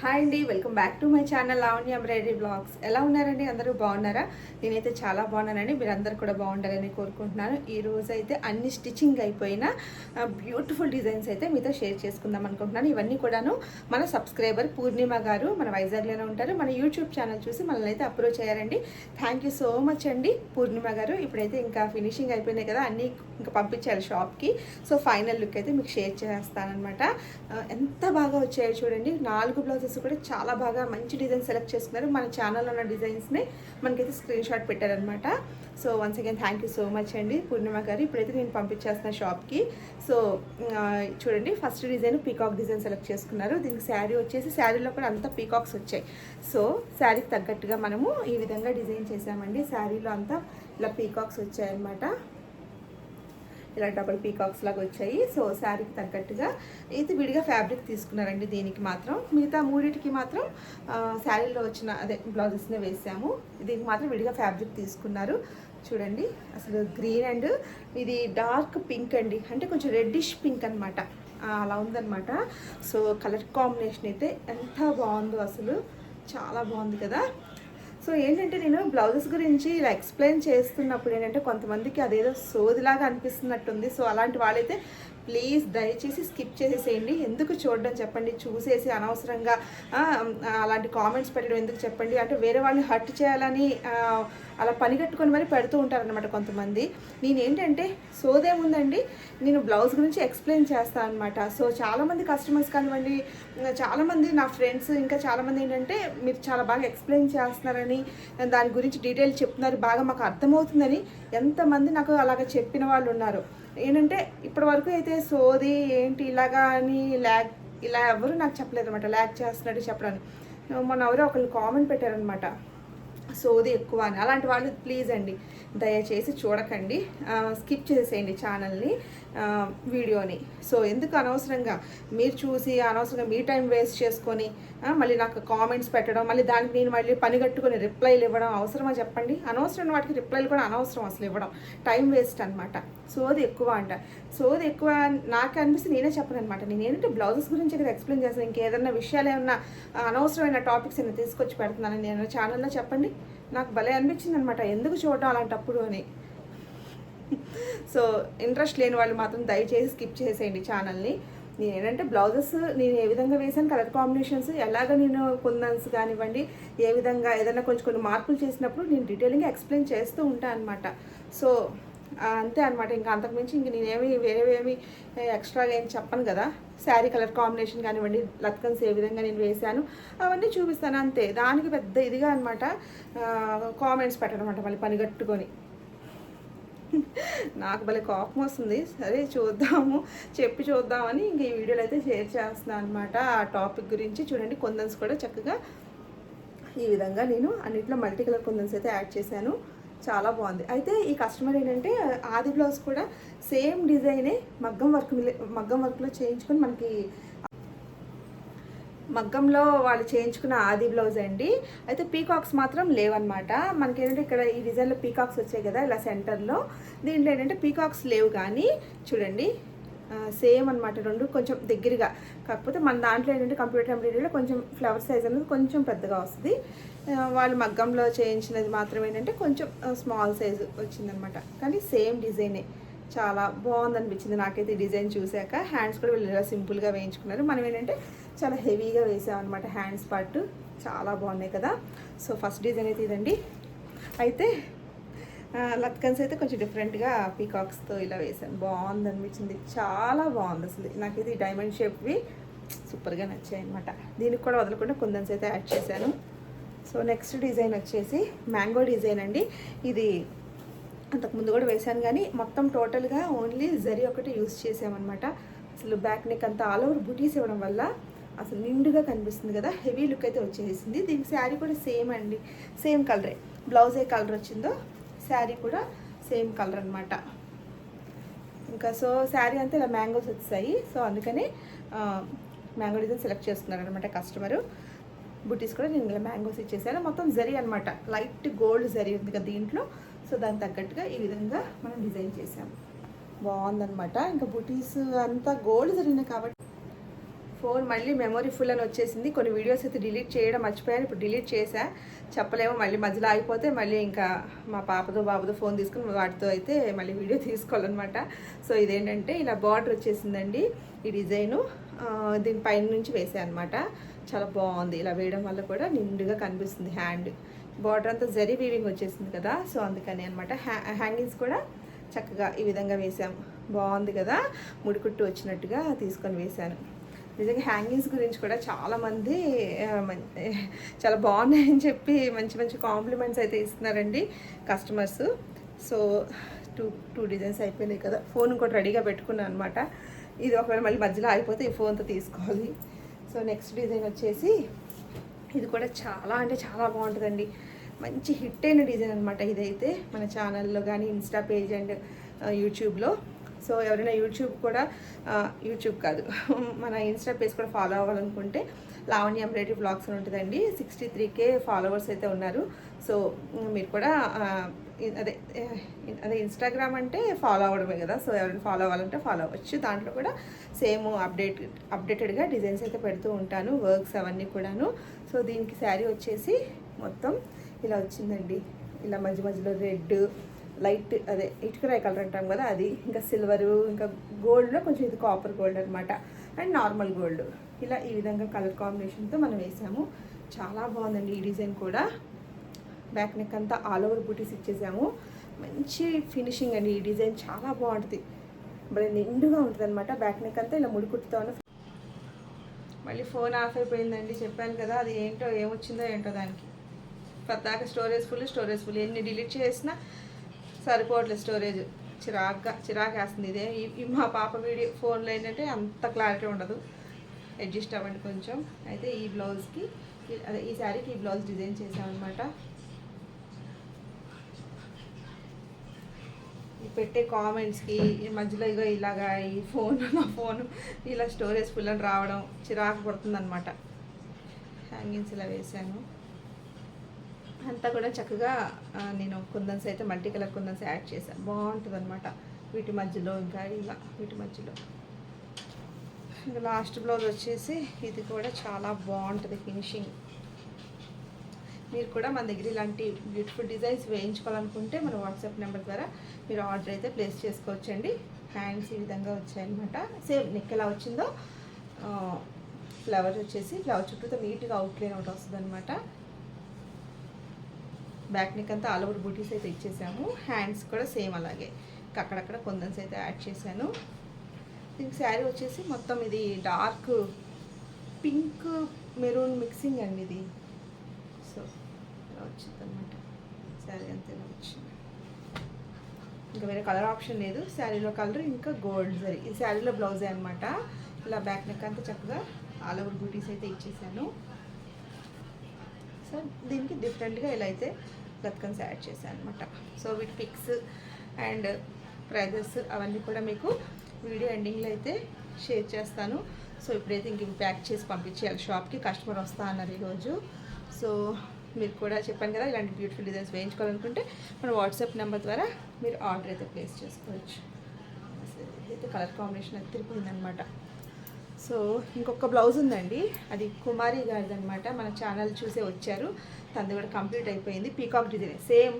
Hi అండి welcome back to my channel Lavanya embroidery blogs. ఎలా ఉన్నారండి? అందరూ బాగున్నారా? నేనైతే చాలా బాగున్నానండి మీరు అందరు కూడా బాగుండాలని కోరుకుంటున్నాను. ఈ రోజు అయితే అన్ని స్టిచ్చింగ్ అయిపోయిన బ్యూటిఫుల్ డిజైన్స్ అయితే మీతో షేర్ చేసుకుందాం అనుకుంటున్నాను. ఇవన్నీ కూడాను మన సబ్స్క్రైబర్ పూర్ణిమ గారు మన వైజాగ్లోనే ఉంటారు. మన యూట్యూబ్ ఛానల్ చూసి మనల్ని అయితే అప్రోచ్ అయ్యారండి. థ్యాంక్ యూ సో మచ్ అండి పూర్ణిమ గారు. ఇప్పుడైతే ఇంకా ఫినిషింగ్ అయిపోయినాయి కదా అన్నీ ఇంకా పంపించారు షాప్కి. సో ఫైనల్ లుక్ అయితే మీకు షేర్ చేస్తానమాట ఎంత బాగా వచ్చాయో చూడండి నాలుగు బ్లౌజ్ బ్లౌజెస్ కూడా చాలా బాగా మంచి డిజైన్ సెలెక్ట్ చేసుకున్నారు. మన ఛానల్లో ఉన్న డిజైన్స్ని మనకైతే స్క్రీన్ షాట్ పెట్టారనమాట so once again thank you so much అండి. పూర్ణిమ గారు ఇప్పుడైతే నేను పంపించేస్తున్న షాప్కి సో చూడండి first design peacock design select చేసుకున్నారు. దీనికి శారీ వచ్చేసి శారీలో కూడా అంతా పీకాక్స్ వచ్చాయి. సో శారీకి తగ్గట్టుగా మనము ఈ విధంగా డిజైన్ చేసామండి శారీలో అంతా ఇలా పీకాక్స్ వచ్చాయన్నమాట. ఇలా డబుల్ పీకాక్స్ లాగా వచ్చాయి. సో శారీకి తగ్గట్టుగా ఇది విడిగా ఫ్యాబ్రిక్ తీసుకున్నారండి దీనికి మాత్రం. మిగతా మూడింటికి మాత్రం శారీలో వచ్చిన అదే బ్లౌజెస్నే వేసాము. దీనికి మాత్రం విడిగా ఫ్యాబ్రిక్ తీసుకున్నారు. చూడండి అసలు గ్రీన్ అండ్ ఇది డార్క్ పింక్ అండి. అంటే కొంచెం రెడ్డిష్ పింక్ అనమాట అలా ఉందన్నమాట. సో కలర్ కాంబినేషన్ అయితే ఎంత బాగుందో అసలు. చాలా బాగుంది కదా. సో ఏంటంటే నేను బ్లౌజెస్ గురించి ఇలా ఎక్స్ప్లెయిన్ చేస్తున్నప్పుడు ఏంటంటే కొంతమందికి అదేదో సోదిలాగా అనిపిస్తున్నట్టుంది. సో అలాంటి వాళ్ళైతే ప్లీజ్ దయచేసి స్కిప్ చేసేసేయండి. ఎందుకు చూడడం చెప్పండి. చూసేసి అనవసరంగా అలాంటి కామెంట్స్ పెట్టడం ఎందుకు చెప్పండి. అంటే వేరే వాళ్ళని హర్ట్ చేయాలని అలా పనిగట్టుకొని మరి పెడుతూ ఉంటారనమాట కొంతమంది. నేనేంటంటే సోదేముందండి నేను బ్లౌజ్ గురించి ఎక్స్ప్లెయిన్ చేస్తాను అనమాట సో చాలామంది కస్టమర్స్ కానివ్వండి చాలామంది నా ఫ్రెండ్స్ ఇంకా చాలామంది ఏంటంటే మీరు చాలా బాగా ఎక్స్ప్లెయిన్ చేస్తున్నారని దాని గురించి డీటెయిల్ చెప్తున్నారు బాగా మాకు అర్థమవుతుందని ఎంతమంది నాకు అలాగ చెప్పిన వాళ్ళు ఉన్నారు. ఏంటంటే ఇప్పటి వరకు అయితే సోది ఏంటి ఇలాగా అని ల్యాక్ ఇలా ఎవరు నాకు చెప్పలేదు అనమాట ల్యాక్ చేస్తున్నట్టు చెప్పడానికి మొన్న ఎవరో ఒకళ్ళు కామెంట్ పెట్టారనమాట సోది ఎక్కువ అని. అలాంటి వాళ్ళు ప్లీజ్ అండి దయచేసి చూడకండి. స్కిప్ చేసేయండి ఛానల్ని. వీడియోని. సో ఎందుకు అనవసరంగా? మీరు చూసి అనవసరంగా మీ టైం వేస్ట్ చేసుకొని మళ్ళీ నాకు కామెంట్స్ పెట్టడం మళ్ళీ దానికి నేను మళ్ళీ పని కట్టుకొని రిప్లైలు ఇవ్వడం అవసరమా చెప్పండి? అనవసరమైన వాటికి రిప్లైలు కూడా అనవసరం అసలు ఇవ్వడం. టైం వేస్ట్ అనమాట సోది ఎక్కువ అంట. సోది ఎక్కువ నాకు అనిపిస్తే నేనే చెప్పను అనమాట నేను ఏంటంటే బ్లౌజెస్ గురించి కదా ఎక్స్ప్లెయిన్ చేస్తాను. ఇంకేదన్నా విషయాలు ఏమన్నా అనవసరమైన టాపిక్స్ ఏమైనా తీసుకొచ్చి పెడుతున్నాను నేను ఛానల్లో చెప్పండి. నాకు భలే అనిపించింది అనమాట ఎందుకు చూడడం అలాంటప్పుడు అని. సో ఇంట్రెస్ట్ లేని వాళ్ళు మాత్రం దయచేసి స్కిప్ చేసేయండి ఛానల్ని. నేను ఏంటంటే బ్లౌజెస్ నేను ఏ విధంగా వేసాను కలర్ కాంబినేషన్స్ ఎలాగ నేను కుందన్స్ కానివ్వండి ఏ విధంగా ఏదైనా కొంచెం కొన్ని మార్పులు చేసినప్పుడు నేను డీటెయిలింగ్గా ఎక్స్ప్లెయిన్ చేస్తూ ఉంటాను అనమాట సో అంతే అనమాట ఇంకా అంతకుమించి ఇంక నేనేమి వేరేవేమి ఎక్స్ట్రాగా ఏం చెప్పను కదా. శారీ కలర్ కాంబినేషన్ కానివ్వండి లత్కన్స్ ఏ విధంగా నేను వేశాను అవన్నీ చూపిస్తాను అంతే. దానికి పెద్ద ఇదిగా అనమాట కామెంట్స్ పెట్టడం అనమాట మళ్ళీ పనిగట్టుకొని. నాకు భలే కోపం వస్తుంది. సరే చూద్దాము చెప్పి చూద్దామని ఇంక ఈ వీడియోలో అయితే షేర్ చేస్తున్నాను అనమాట ఆ టాపిక్ గురించి చూడండి కొందన్స్ కూడా చక్కగా ఈ విధంగా నేను అన్నిట్లో మల్టీ కలర్ కొందన్స్ అయితే యాడ్ చేశాను. చాలా బాగుంది. అయితే ఈ కస్టమర్ ఏంటంటే ఆది బ్లౌజ్ కూడా సేమ్ డిజైనే మగ్గం వర్క్ మగ్గం వర్క్లో చేయించుకొని మనకి మగ్గంలో వాళ్ళు చేయించుకున్న ఆది బ్లౌజ్ అండి. అయితే పీకాక్స్ మాత్రం లేవన్నమాట. మనకేంటంటే ఇక్కడ ఈ డిజైన్లో పీకాక్స్ వచ్చాయి కదా ఇలా సెంటర్లో దీంట్లో ఏంటంటే పీకాక్స్ లేవు కానీ చూడండి సేమ్ అన్నమాట. రెండు కొంచెం దగ్గరగా. కాకపోతే మన దాంట్లో ఏంటంటే కంప్యూటర్ ఎంబ్రాయిడరీలో కొంచెం ఫ్లవర్ సైజ్ అనేది కొంచెం పెద్దగా వస్తుంది. వాళ్ళు మగ్గంలో చేయించినది మాత్రం ఏంటంటే కొంచెం స్మాల్ సైజు వచ్చిందనమాట కానీ సేమ్ డిజైనే చాలా బాగుంది అనిపించింది నాకైతే ఈ డిజైన్ చూశాక. హ్యాండ్స్ కూడా వీళ్ళు ఇలా సింపుల్గా వేయించుకున్నారు. మనం ఏంటంటే చాలా హెవీగా వేసామన్నమాట హ్యాండ్స్ పార్ట్ చాలా బాగున్నాయి కదా. సో ఫస్ట్ డిజైన్ అయితే ఇదండి. అయితే లత్కన్స్ అయితే కొంచెం డిఫరెంట్గా పీకాక్స్తో ఇలా వేసాను బాగుంది అనిపించింది. చాలా బాగుంది అసలు. నాకైతే ఈ డైమండ్ షేప్వి సూపర్గా నచ్చాయి అనమాట దీనికి కూడా వదలకుండా కుందన్స్ అయితే యాడ్ చేశాను. సో నెక్స్ట్ డిజైన్ వచ్చేసి మ్యాంగో డిజైన్ అండి. ఇది అంతకుముందు కూడా వేశాను కానీ మొత్తం టోటల్గా ఓన్లీ జరీ ఒకటి యూస్ చేసామన్నమాట అసలు బ్యాక్ నెక్ అంతా ఆల్ ఓవర్ బుటీస్ ఇవ్వడం వల్ల అసలు నిండుగా కనిపిస్తుంది కదా హెవీ లుక్ అయితే వచ్చేసింది. దీనికి శారీ కూడా సేమ్ అండి. సేమ్ కలరే బ్లౌజ్ ఏ కలర్ వచ్చిందో శారీ కూడా సేమ్ కలర్ అనమాట ఇంకా సో శారీ అంతా ఇలా మ్యాంగోస్ వచ్చాయి సో అందుకని మ్యాంగో డిజైన్ సెలెక్ట్ చేస్తున్నారు అనమాట కస్టమరు బుటీస్ కూడా నేను ఇలా మ్యాంగోస్ ఇచ్చేసాను. మొత్తం జరీ అనమాట లైట్ గోల్డ్ జరీ ఉంది కదా దీంట్లో. సో దానికి తగ్గట్టుగా ఈ విధంగా మనం డిజైన్ చేసాము బాగుందనమాట ఇంకా బుటీస్ అంతా గోల్డ్ జరిగినాయి కాబట్టి ఫోన్ మళ్ళీ మెమొరీ ఫుల్ అని వచ్చేసింది. కొన్ని వీడియోస్ అయితే డిలీట్ చేయడం మర్చిపోయాను. ఇప్పుడు డిలీట్ చేశా. చెప్పలేము. మళ్ళీ మధ్యలో ఆగిపోతే మళ్ళీ ఇంకా మా పాపతో బాబుతో ఫోన్ తీసుకుని వాటితో అయితే మళ్ళీ వీడియో తీసుకోవాలన్నమాట. సో ఇదేంటంటే ఇలా బార్డర్ వచ్చేసిందండి ఈ డిజైను. దీని పైన నుంచి వేసాను అనమాట చాలా బాగుంది. ఇలా వేయడం వల్ల కూడా నిండుగా కనిపిస్తుంది హ్యాండ్. బార్డర్ అంతా జరీ వీవింగ్ వచ్చేసింది కదా. సో అందుకని అనమాట హ్యాంగింగ్స్ కూడా చక్కగా ఈ విధంగా వేసాము బాగుంది కదా. ముడికుట్టు వచ్చినట్టుగా తీసుకొని వేశాను. నిజంగా హ్యాంగింగ్స్ గురించి కూడా చాలామంది చాలా బాగున్నాయని చెప్పి మంచి మంచి కాంప్లిమెంట్స్ అయితే ఇస్తున్నారండి customers. So two two designs అయిపోయినాయి కదా. ఫోన్ ఇంకోటి రెడీగా పెట్టుకున్నాను అనమాట ఇది ఒకవేళ మళ్ళీ మధ్యలో ఆగిపోతే ఈ ఫోన్తో తీసుకోవాలి. సో నెక్స్ట్ డిజైన్ వచ్చేసి ఇది కూడా చాలా అంటే చాలా బాగుంటుందండి. మంచి హిట్ అయిన డిజైన్ అనమాట ఇదైతే మన ఛానల్లో కానీ ఇన్స్టా పేజ్ అండ్ యూట్యూబ్లో. సో ఎవరైనా యూట్యూబ్ కూడా యూట్యూబ్ కాదు మన ఇన్స్టా పేజ్ కూడా ఫాలో అవ్వాలనుకుంటే లావణ్య ఎంబ్రాయిడరీ బ్లాగ్స్ అని ఉంటుందండి. సిక్స్టీ త్రీకే ఫాలోవర్స్ అయితే ఉన్నారు. సో మీరు కూడా అదే అదే ఇన్స్టాగ్రామ్ అంటే ఫాలో అవ్వడమే కదా. సో ఎవరైనా ఫాలో అవ్వాలంటే ఫాలో అవ్వచ్చు. దాంట్లో కూడా సేమ్ అప్డేట్ అప్డేటెడ్గా డిజైన్స్ అయితే పెడుతూ ఉంటాను వర్క్స్ అవన్నీ కూడాను. సో దీనికి శారీ వచ్చేసి మొత్తం ఇలా వచ్చిందండి. ఇలా మధ్య మధ్యలో రెడ్ లైట్ అదే ఇటుకరాయి కలర్ అంటాం కదా అది. ఇంకా సిల్వరు ఇంకా గోల్డ్లో కొంచెం ఇది కాపర్ గోల్డ్ అనమాట అండ్ నార్మల్ గోల్డ్. ఇలా ఈ విధంగా కలర్ కాంబినేషన్తో మనం వేసాము. చాలా బాగుందండి ఈ డిజైన్ కూడా. బ్యాక్ నెక్ అంతా ఆల్ ఓవర్ బూటీస్ ఇచ్చేసాము. మంచి ఫినిషింగ్ అండి ఈ డిజైన్. చాలా బాగుంటుంది. మరి నిండుగా ఉంటుంది అనమాట బ్యాక్ నెక్ అంతా ఇలా ముడికుట్టుతో మళ్ళీ ఫోన్ ఆఫ్ అయిపోయిందండి. చెప్పాను కదా అది ఏంటో ఏమొచ్చిందో ఏంటో దానికి. పద్దాక స్టోరేజ్ ఫుల్ స్టోరేజ్ ఫుల్. ఎన్ని డిలీట్ చేసినా సరిపోవట్లేదు స్టోరేజ్ చిరాగ్గా చిరాకేస్తుంది. ఇదే ఈ- మా పాప వీడియో ఫోన్లో ఏంటంటే అంత క్లారిటీ ఉండదు. అడ్జస్ట్ అవ్వండి కొంచెం. అయితే ఈ బ్లౌజ్కి అదే ఈ శారీకి ఈ బ్లౌజ్ డిజైన్ చేసామన్నమాట పెట్టే కామెంట్స్కి ఈ మధ్యలో ఇగో ఇలాగా ఈ ఫోన్ నా ఫోన్ ఇలా స్టోరేజ్ ఫుల్ అని రావడం చిరాకు పడుతుంది అనమాట హ్యాంగింగ్స్ ఇలా వేసాను అంతా కూడా చక్కగా నేను కుందన్స్ అయితే మల్టీ కలర్ కుందన్స్ యాడ్ చేశాను. బాగుంటుంది అనమాట వీటి మధ్యలో ఇంకా ఇలా వీటి మధ్యలో. ఇంకా లాస్ట్ బ్లౌజ్ వచ్చేసి ఇది కూడా చాలా బాగుంటుంది ఫినిషింగ్. మీరు కూడా మన దగ్గర ఇలాంటి బ్యూటిఫుల్ డిజైన్స్ వేయించుకోవాలనుకుంటే మన వాట్సాప్ నెంబర్ ద్వారా మీరు ఆర్డర్ అయితే ప్లేస్ చేసుకోవచ్చండి. హ్యాండ్స్ ఈ విధంగా వచ్చాయన్నమాట. సేమ్ నెక్ ఎలా వచ్చిందో ఫ్లవర్ వచ్చేసి ఫ్లవర్ చుట్టూతో నీట్గా అవుట్లైన్ ఒకటి వస్తుంది అనమాట బ్యాక్ నెక్ అంతా ఆల్ ఓవర్ బూటీస్ అయితే ఇచ్చేసాము. హ్యాండ్స్ కూడా సేమ్ అలాగే. ఇంకా అక్కడక్కడ కొందన్స్ అయితే యాడ్ చేశాను. దీనికి శారీ వచ్చేసి మొత్తం ఇది డార్క్ పింక్ మెరూన్ మిక్సింగ్ అండి ఇది. సో ఇలా వచ్చింది అనమాట శారీ అంతా వచ్చింది. ఇంకా వేరే కలర్ ఆప్షన్ లేదు. శారీలో కలర్ ఇంకా గోల్డ్ జరీ ఈ శారీలో బ్లౌజే అనమాట ఇలా బ్యాక్ నెక్ అంతా చక్కగా ఆల్ ఓవర్ బూటీస్ అయితే ఇచ్చేసాను. సో దీనికి డిఫరెంట్గా ఇలా అయితే బతుకన్స్ యాడ్ చేశాను అనమాట సో వీటి పిక్స్ అండ్ ప్రైజెస్ అవన్నీ కూడా మీకు వీడియో ఎండింగ్లో అయితే షేర్ చేస్తాను. సో ఇప్పుడైతే ఇంక ఇవి ప్యాక్ చేసి పంపించేయాలి. షాప్కి కస్టమర్ వస్తా అన్నారు ఈరోజు సో మీరు కూడా చెప్పాను కదా ఇలాంటి బ్యూటిఫుల్ డిజైన్స్ వేయించుకోవాలనుకుంటే మన వాట్సాప్ నెంబర్ ద్వారా మీరు ఆర్డర్ అయితే ప్లేస్ చేసుకోవచ్చు. అయితే కలర్ కాంబినేషన్ అయితే తిరిగిపోయిందనమాట సో ఇంకొక బ్లౌజ్ ఉందండి. అది కుమారి గారిది అనమాట మన ఛానల్ చూసే వచ్చారు. తనది కూడా కంప్లీట్ అయిపోయింది. పీకాక్ డిజైన్ సేమ్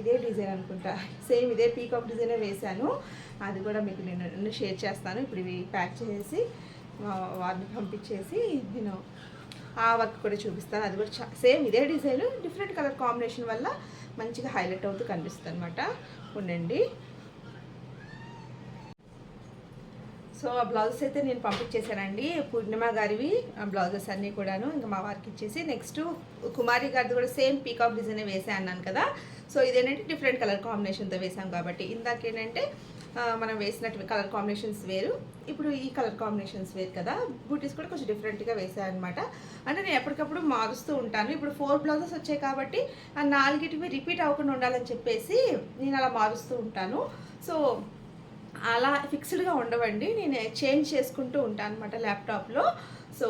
ఇదే డిజైన్ అనుకుంటా. సేమ్ ఇదే పీకాక్ డిజైనే వేశాను. అది కూడా మీకు నేను షేర్ చేస్తాను. ఇప్పుడు ఇవి ప్యాక్ చేసి వారిని పంపించేసి నేను ఆ వర్క్ కూడా చూపిస్తాను. అది కూడా సేమ్ ఇదే డిజైన్. డిఫరెంట్ కలర్ కాంబినేషన్ వల్ల మంచిగా హైలైట్ అవుతూ కనిపిస్తుంది అనమాట ఉండండి. సో ఆ బ్లౌజెస్ అయితే నేను పంపించేశానండి పూర్ణిమ గారివి ఆ బ్లౌజెస్ అన్నీ కూడాను ఇంకా మా వారికి ఇచ్చేసి నెక్స్ట్ కుమారి గారిది కూడా సేమ్ పీకాక్ డిజైన్ వేసా అన్నాను కదా. సో ఇదేంటంటే డిఫరెంట్ కలర్ కాంబినేషన్తో వేసాం కాబట్టి ఇందాక ఏంటంటే మనం వేసినట్టు కలర్ కాంబినేషన్స్ వేరు. ఇప్పుడు ఈ కలర్ కాంబినేషన్స్ వేరు కదా. బూటీస్ కూడా కొంచెం డిఫరెంట్గా వేసాను అనమాట అంటే నేను ఎప్పటికప్పుడు మారుస్తూ ఉంటాను. ఇప్పుడు ఫోర్ బ్లౌజెస్ వచ్చాయి కాబట్టి ఆ నాలుగిటివి రిపీట్ అవ్వకుండా ఉండాలని చెప్పేసి నేను అలా మారుస్తూ ఉంటాను. సో అలా ఫిక్స్డ్గా ఉండవండి. నేను చేంజ్ చేసుకుంటూ ఉంటాను అనమాట ల్యాప్టాప్లో సో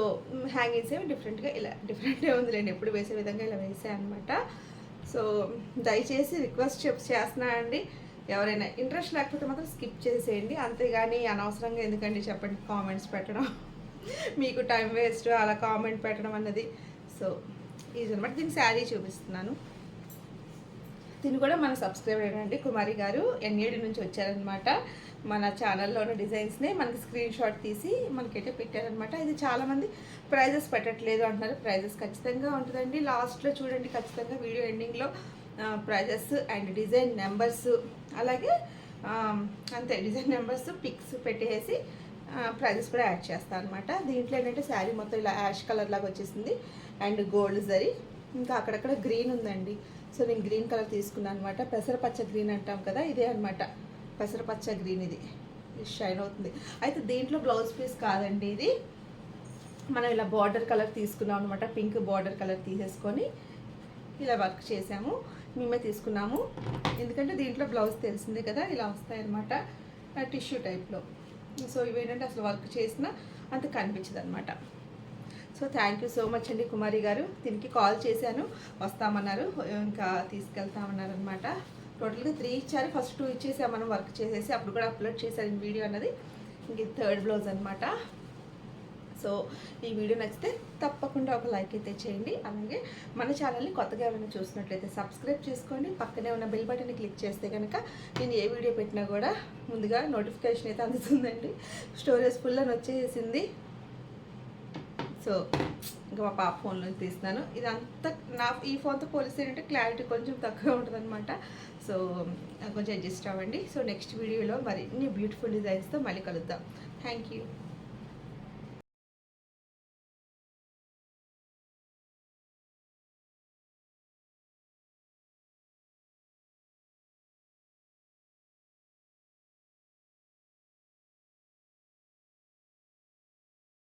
హ్యాంగింగ్స్ ఏమి డిఫరెంట్గా ఇలా డిఫరెంట్గా ఉందిలేండి. ఎప్పుడు వేసే విధంగా ఇలా వేసాను అనమాట సో దయచేసి రిక్వెస్ట్ చెప్ చేస్తున్నా అండి. ఎవరైనా ఇంట్రెస్ట్ లేకపోతే మాత్రం స్కిప్ చేసేయండి. అంతేగాని అనవసరంగా ఎందుకండి చెప్పండి? కామెంట్స్ పెట్టడం. మీకు టైం వేస్ట్ అలా కామెంట్ పెట్టడం అన్నది. సో ఇది అనమాట దీనికి శారీ చూపిస్తున్నాను. తిని కూడా మన సబ్స్క్రైబర్ అండి కుమారి గారు ఎన్ఏడి నుంచి వచ్చారనమాట మన ఛానల్లో ఉన్న డిజైన్స్ని మనకి స్క్రీన్ షాట్ తీసి మనకైతే పెట్టారనమాట ఇది చాలామంది ప్రైజెస్ పెట్టట్లేదు అంటున్నారు. ప్రైజెస్ ఖచ్చితంగా ఉంటుందండి. లాస్ట్లో చూడండి ఖచ్చితంగా వీడియో ఎండింగ్లో ప్రైజెస్ అండ్ డిజైన్ నెంబర్స్ అలాగే అంతే డిజైన్ నెంబర్స్ పిక్స్ పెట్టేసి ప్రైజెస్ కూడా యాడ్ చేస్తాను అనమాట దీంట్లో ఏంటంటే శారీ మొత్తం ఇలా యాష్ కలర్ లాగా వచ్చేసింది. అండ్ గోల్డ్ జరీ ఇంకా అక్కడక్కడ గ్రీన్ ఉందండి. సో నేను గ్రీన్ కలర్ తీసుకున్నాను అనమాట పెసరపచ్చ గ్రీన్ అంటాం కదా ఇదే అనమాట పెసరపచ్చ గ్రీన్ ఇది. షైన్ అవుతుంది. అయితే దీంట్లో బ్లౌజ్ పీస్ కాదండి ఇది. మనం ఇలా బార్డర్ కలర్ తీసుకున్నాం అనమాట పింక్ బార్డర్ కలర్ తీసేసుకొని ఇలా వర్క్ చేసాము. మేమే తీసుకున్నాము. ఎందుకంటే దీంట్లో బ్లౌజ్ తెలిసిందే కదా ఇలా వస్తాయన్నమాట టిష్యూ టైప్లో. సో ఇవేంటంటే అసలు వర్క్ చేసినా అంత కనిపించదు అనమాట so thank you so much అండి కుమారి గారు. దీనికి కాల్ చేశాను. వస్తామన్నారు. ఇంకా తీసుకెళ్తామన్నారు అనమాట టోటల్గా త్రీ ఇచ్చారు. ఫస్ట్ టూ ఇచ్చేసాం మనం వర్క్ చేసేసి అప్పుడు కూడా అప్లోడ్ చేశారు ఈ వీడియో అన్నది. ఇంక థర్డ్ బ్లౌజ్ అనమాట సో ఈ వీడియో నచ్చితే తప్పకుండా ఒక లైక్ అయితే చేయండి. అలాగే మన ఛానల్ని కొత్తగా ఎవరైనా చూసినట్లయితే సబ్స్క్రైబ్ చేసుకోండి. పక్కనే ఉన్న బెల్ బటన్ని క్లిక్ చేస్తే కనుక నేను ఏ వీడియో పెట్టినా కూడా ముందుగా నోటిఫికేషన్ అయితే అందుతుందండి. స్టోరేజ్ ఫుల్ అని వచ్చేసింది. సో ఇంకా మా పాప ఫోన్లో తీస్తున్నాను. ఇదంతా నా ఈ ఫోన్తో పోలిస్తే అంటే క్లారిటీ కొంచెం తక్కువ ఉంటుంది సో కొంచెం అడ్జస్ట్ అవ్వండి. సో నెక్స్ట్ వీడియోలో మరిన్ని బ్యూటిఫుల్ డిజైన్స్తో మళ్ళీ కలుద్దాం. Thank you.